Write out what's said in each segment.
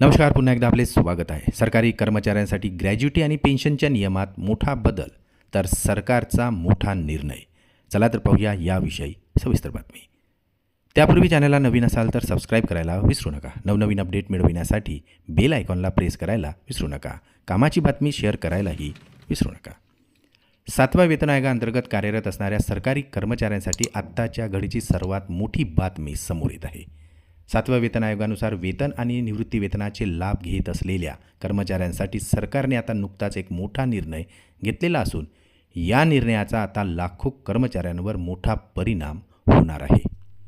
नमस्कार पुन्हा एकदा आपले स्वागत आहे. सरकारी कर्मचाऱ्यांसाठी ग्रॅज्युटी आणि पेन्शनच्या नियमात मोठा बदल तर सरकारचा मोठा निर्णय. चला तर पाहूया याविषयी सविस्तर बातमी. त्यापूर्वी चॅनलला नवीन असाल तर सबस्क्राईब करायला विसरू नका. नवनवीन अपडेट मिळविण्यासाठी बेल आयकॉनला प्रेस करायला विसरू नका. कामाची बातमी शेअर करायलाही विसरू नका. सातव्या वेतन आयोगाअंतर्गत कार्यरत असणाऱ्या सरकारी कर्मचाऱ्यांसाठी आत्ताच्या घडीची सर्वात मोठी बातमी समोर येत आहे. सातव्या वेतन आयोगानुसार वेतन आणि निवृत्ती वेतनाचे लाभ घेत असलेल्या कर्मचाऱ्यांसाठी सरकारने आता नुकताच एक मोठा निर्णय घेतलेला असून या निर्णयाचा आता लाखो कर्मचाऱ्यांवर मोठा परिणाम होणार आहे.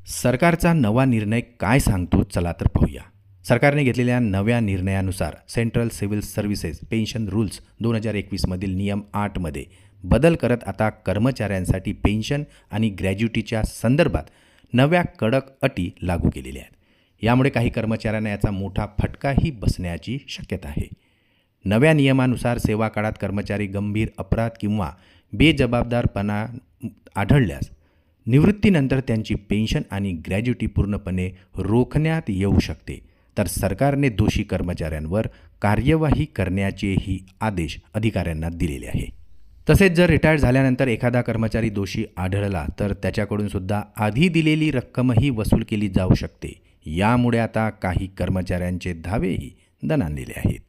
सरकारचा नवा निर्णय काय सांगतो? चला तर पाहूया. सरकारने घेतलेल्या नव्या निर्णयानुसार central civil services pension rules दोन हजार एकवीसमधील नियम आठमध्ये बदल करत आता कर्मचाऱ्यांसाठी पेन्शन आणि ग्रॅज्युटीच्या संदर्भात नव्या कडक अटी लागू केलेल्या आहेत. यामुळे काही कर्मचाऱ्यांना याचा मोठा फटकाही बसण्याची शक्यता आहे. नव्या नियमानुसार सेवा काळात कर्मचारी गंभीर अपराध किंवा बेजबाबदारपणा आढळल्यास निवृत्तीनंतर त्यांची पेन्शन आणि ग्रॅज्युटी पूर्णपणे रोखण्यात येऊ शकते. तर सरकारने दोषी कर्मचाऱ्यांवर कार्यवाही करण्याचेही आदेश अधिकाऱ्यांना दिलेले आहे. तसेच जर रिटायर्ड झाल्यानंतर एखादा कर्मचारी दोषी आढळला तर त्याच्याकडून सुद्धा आधी दिलेली रक्कमही वसूल केली जाऊ शकते. यामुळे आता काही कर्मचाऱ्यांचे धावेही दणाणलेले आहेत.